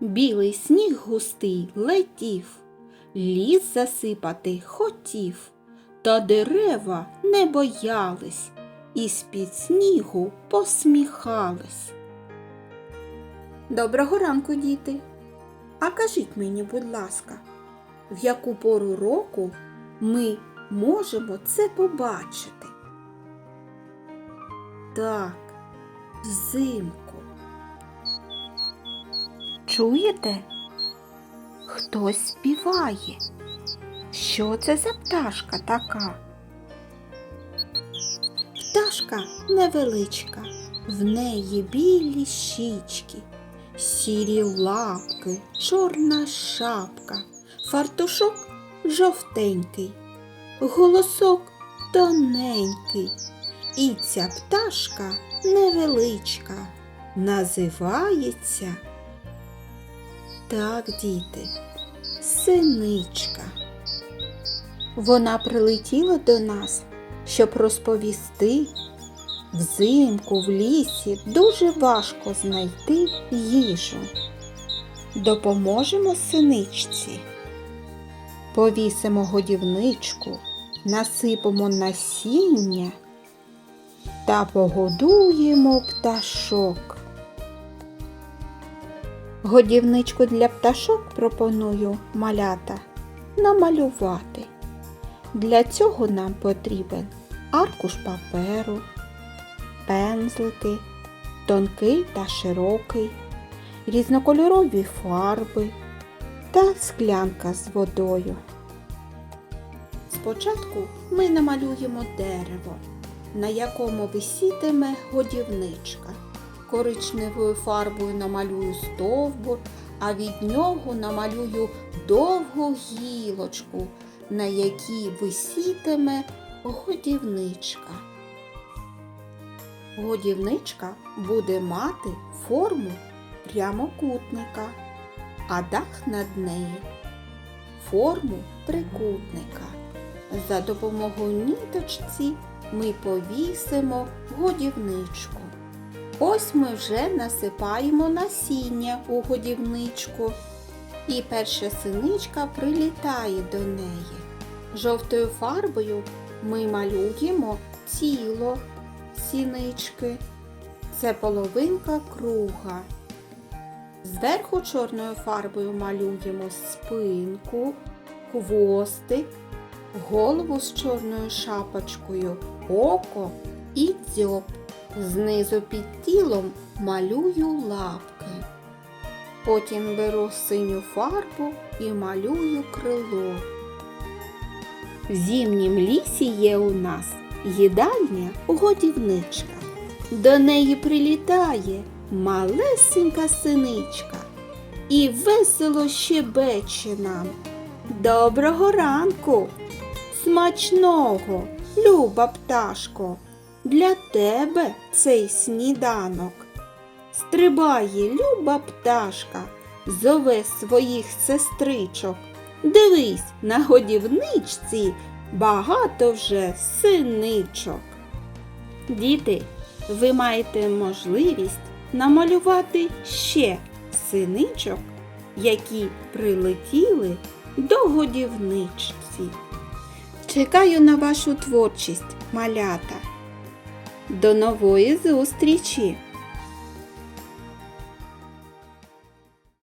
Білий сніг густий летів, ліс засипати хотів, та дерева не боялись і з-під снігу посміхались. Доброго ранку, діти! А кажіть мені, будь ласка, в яку пору року ми можемо це побачити? Так, взимку. Чуєте? Хтось співає. Що це за пташка така? Пташка невеличка, в неї білі щічки, сірі лапки, чорна шапка, фартушок жовтенький, голосок тоненький. І ця пташка невеличка, називається так, діти, синичка. Вона прилетіла до нас, щоб розповісти. Взимку в лісі дуже важко знайти їжу. Допоможемо синичці. Повісимо годівничку, насипемо насіння та погодуємо пташок. Годівничку для пташок пропоную малята намалювати. Для цього нам потрібен аркуш паперу, пензлики, тонкий та широкий, різнокольорові фарби та склянка з водою. Спочатку ми намалюємо дерево, на якому висітиме годівничка. Коричневою фарбою намалюю стовбур, а від нього намалюю довгу гілочку, на якій висітиме годівничка. Годівничка буде мати форму прямокутника, а дах над нею форму трикутника. За допомогою ніточці ми повісимо годівничку. Ось ми вже насипаємо насіння у годівничку. І перша синичка прилітає до неї. Жовтою фарбою ми малюємо тіло сінички. Це половинка круга. Зверху чорною фарбою малюємо спинку, хвостик, голову з чорною шапочкою, око і дзьоб. Знизу під тілом малюю лапки. Потім беру синю фарбу і малюю крило. В зімнім лісі є у нас їдальня годівничка. До неї прилітає малесенька синичка і весело щебече нам. Доброго ранку! Смачного, люба пташко! Для тебе цей сніданок. Стрибає люба пташка, зове своїх сестричок. Дивись, на годівничці багато вже синичок. Діти, ви маєте можливість намалювати ще синичок, які прилетіли до годівничці. Чекаю на вашу творчість, малята. До нової зустрічі!